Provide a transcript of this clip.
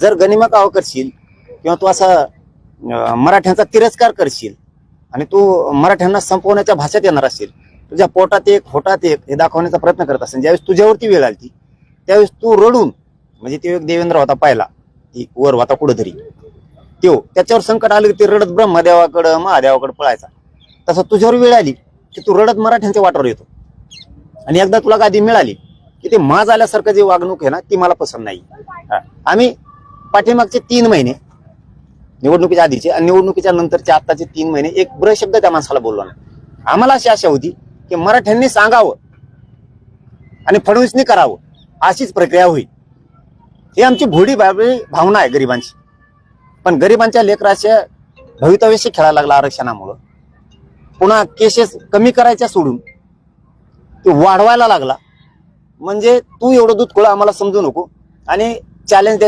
जर गनिमा काव करशील किंवा तू असा मराठ्यांचा तिरस्कार करशील आणि तू मराठ्यांना संपवण्याच्या भाषेत येणार असेल तुझ्या पोटात एक होटात एक हे दाखवण्याचा प्रयत्न करत असेल ज्यावेळेस तुझ्यावरती वेळ आली त्यावेळेस तू रडून म्हणजे तो एक देवेंद्र होता पाहिला ती वर होता कुठंतरी त्यो त्याच्यावर संकट आलं की ते रडत ब्रह्मदेवाकडं महादेवाकडं पळायचा. तसं तुझ्यावर वेळ आली की तू रडत मराठ्यांच्या वाटावर येतो. आणि एकदा तुला गादी मिळाली की ते माज आल्यासारखं जे वागणूक आहे ना ती मला पसंत नाही. आम्ही पाठीमागचे तीन महिने निवडणुकीच्या आधीचे आणि निवडणुकीच्या नंतरचे आताचे तीन महिने एक ब्र शब्द त्या माणसाला बोललो नाही आम्हाला अशी आशा होती की मराठ्यांनी सांगावं आणि फडणवीसनी करावं अशीच प्रक्रिया होईल. ही आमची भोडी भावना आहे गरिबांची. पण गरिबांच्या लेकराच्या भवितव्याशी खेळायला लागला आरक्षणामुळं. पुन्हा केसेस कमी करायच्या सोडून ते वाढवायला लागला. म्हणजे तू एवढं दूध खोळं आम्हाला समजू नको आणि चॅलेंज